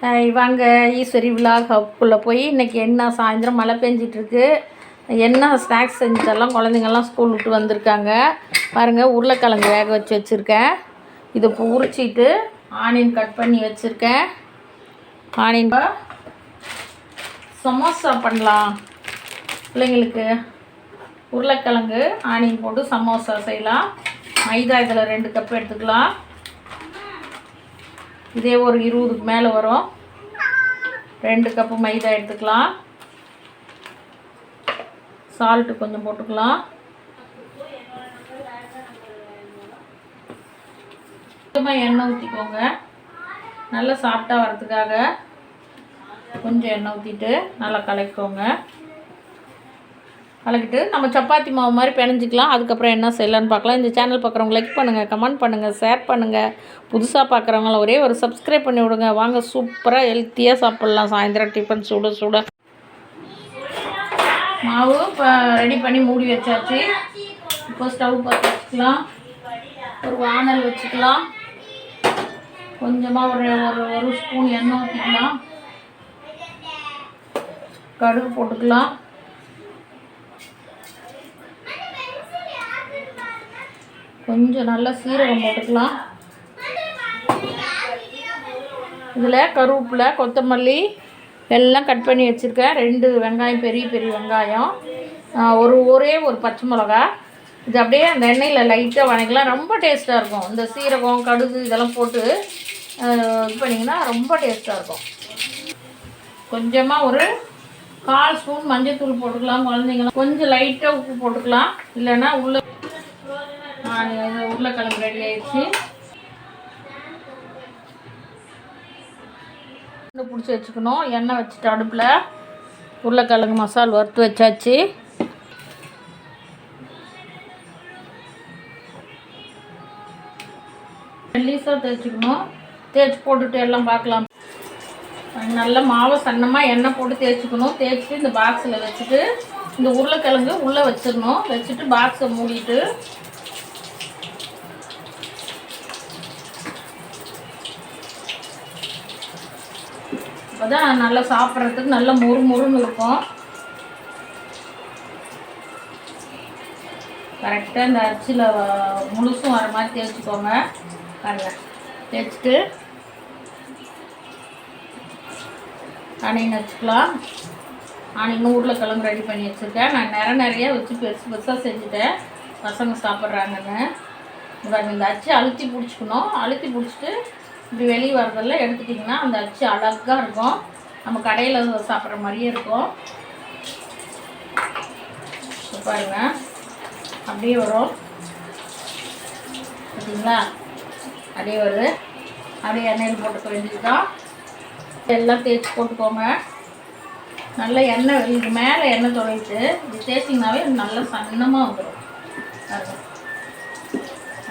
வாங்க ஈஸ்வரி விழா ஹப்புக்குள்ளே போய் இன்றைக்கி என்ன சாயந்தரம் மழை பெஞ்சிட்ருக்கு. என்ன ஸ்நாக்ஸ் செஞ்சதெல்லாம் குழந்தைங்கள்லாம் ஸ்கூல் விட்டு வந்திருக்காங்க. பாருங்கள் உருளைக்கிழங்கு வேக வச்சு வச்சுருக்கேன். இதை இப்போ உரிச்சிட்டு ஆனியன் கட் பண்ணி வச்சுருக்கேன். ஆனியன் சமோசா பண்ணலாம். பிள்ளைங்களுக்கு உருளைக்கிழங்கு ஆனியன் போட்டு சமோசா செய்யலாம். மைதா இதில் ரெண்டு கப் எடுத்துக்கலாம். இதே ஒரு இருபதுக்கு மேலே வரும். ரெண்டு கப்பு மைதா எடுத்துக்கலாம். சால்ட்டு கொஞ்சம் போட்டுக்கலாம். கொஞ்சமாக எண்ணெய் ஊற்றிக்கோங்க நல்லா சாப்பிட்டா வரதுக்காக கொஞ்சம் எண்ணெய் ஊற்றிட்டு நல்லா கலக்கிக்கோங்க. கலக்கிட்டு நம்ம சப்பாத்தி மாவு மாதிரி பிணைஞ்சிக்கலாம். அதுக்கப்புறம் என்ன செய்யலான்னு பார்க்கலாம். இந்த சேனல் பார்க்குறவங்க லைக் பண்ணுங்கள் கமெண்ட் பண்ணுங்கள் ஷேர் பண்ணுங்கள் புதுசாக பார்க்குறவங்கள ஒரே ஒரு சப்ஸ்கிரைப் பண்ணி விடுங்க. வாங்க சூப்பராக ஹெல்த்தியாக சாப்பிட்லாம். சாயந்தரம் டிஃபன் சுட சுட. மாவு இப்போ ரெடி பண்ணி மூடி வச்சாச்சு. இப்போ ஸ்டவ் பற்ற வச்சுக்கலாம். ஒரு வானல் வச்சுக்கலாம். கொஞ்சமாக ஒரு ஒரு ஒரு ஸ்பூன் எண்ணெய் ஊற்றிக்கலாம் கடுகு போட்டுக்கலாம். கொஞ்சம் நல்லா சீரகம் போட்டுக்கலாம். இதில் கருவேப்பிலை கொத்தமல்லி எல்லாம் கட் பண்ணி வச்சுருக்கேன். ரெண்டு வெங்காயம் பெரிய பெரிய வெங்காயம். ஒரு ஒரே ஒரு பச்சை மிளகா. இது அப்படியே அந்த எண்ணெயில் லைட்டாக வணங்கலாம் ரொம்ப டேஸ்ட்டாக இருக்கும். இந்த சீரகம் கடுகு இதெல்லாம் போட்டு இது பண்ணிங்கன்னா ரொம்ப டேஸ்ட்டாக இருக்கும். கொஞ்சமாக ஒரு கால் ஸ்பூன் மஞ்சள்தூள் போட்டுக்கலாம். குழந்தைங்களாம் கொஞ்சம் லைட்டாக உப்பு போட்டுக்கலாம். இல்லைன்னா உள்ள உருளைக்கிழங்கு ரெடி ஆயிடுச்சு. எண்ணெய் பிடிச்சி வச்சுக்கணும். எண்ணெய் வச்சுட்டு அடுப்பில் உருளைக்கிழங்கு மசால் வறுத்து வச்சாச்சு. மெல்லிசாக தேய்ச்சிக்கணும். தேய்ச்சி போட்டுட்டு எல்லாம் பார்க்கலாம். நல்ல மாவை சன்னமாக எண்ணெய் போட்டு தேய்ச்சிக்கணும். தேய்ச்சிட்டு இந்த பாக்ஸில் வச்சுட்டு இந்த உருளைக்கிழங்கு உள்ளே வச்சிடணும். வச்சுட்டு பாக்ஸை மூடிட்டு அப்பதான் நல்லா சாப்பிட்றதுக்கு நல்லா மொறு மொறுன்னு இருக்கும். கரெக்டாக இந்த அரிசியில் முழுசும் வர மாதிரி தேய்ச்சிக்கோங்க. கடலை தேய்ச்சிட்டு ஆனியன் வச்சுக்கலாம். ஆனியன் உருளைக்கிழங்கு ரெடி பண்ணி வச்சுருக்கேன். நான் நிற நிறைய வச்சு பெருசு பெருசாக செஞ்சுட்டேன். பசங்க சாப்பிட்றாங்கன்னு. இந்த அரிசி அழுத்தி பிடிச்சிக்கணும். அழுத்தி பிடிச்சிட்டு இப்படி வெளியே வரதெல்லாம் எடுத்துட்டிங்கன்னா அந்த அச்சு அழகாக இருக்கும். நம்ம கடையில் சாப்பிட்ற மாதிரியே இருக்கும். பாருங்க. அப்படியே வரும். பார்த்தீங்களா அப்படியே வருது. அப்படியே எண்ணெயில் போட்டுக்க வேண்டியது தான் எல்லாம் தேய்ச்சி போட்டுக்கோங்க. நல்லா எண்ணெய் இதுக்கு மேலே எண்ணெய் தொலைட்டு இது தேய்ச்சிங்கனாவே நல்லா சன்னமாக வந்துடும்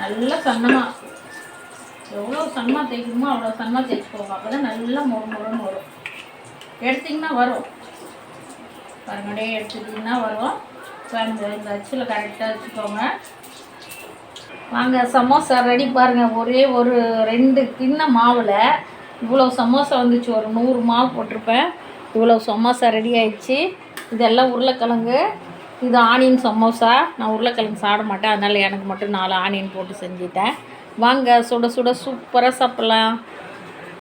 நல்லா சன்னமாக எவ்வளோ சன்மா தேய்க்கணுமோ அவ்வளோ சன்மா தேய்ச்சிக்கோங்க. அப்போ தான் நல்லா மொறு மொறுன்னு வரும். எடுத்திங்கன்னா வரும். பாருங்க எடுத்துக்கிட்டிங்கன்னா வரும். இப்போ இந்த இந்த அச்சில் கரெக்டாக வச்சுக்கோங்க. வாங்க சமோசா ரெடி பாருங்கள் ஒரே ஒரு ரெண்டு கிண்ண மாவில் இவ்வளோ சமோசா வந்துச்சு. ஒரு நூறு மாவு போட்டிருப்பேன். இவ்வளோ சமோசா ரெடி ஆயிடுச்சு. இதெல்லாம் உருளைக்கிழங்கு. இது ஆனியன் சமோசா. நான் உருளைக்கிழங்கு சாப்பிட மாட்டேன். அதனால் எனக்கு மட்டும் நாலு ஆனியன் போட்டு செஞ்சுட்டேன். வாங்க சுட சுட சூப்பராக சாப்பிட்லாம்.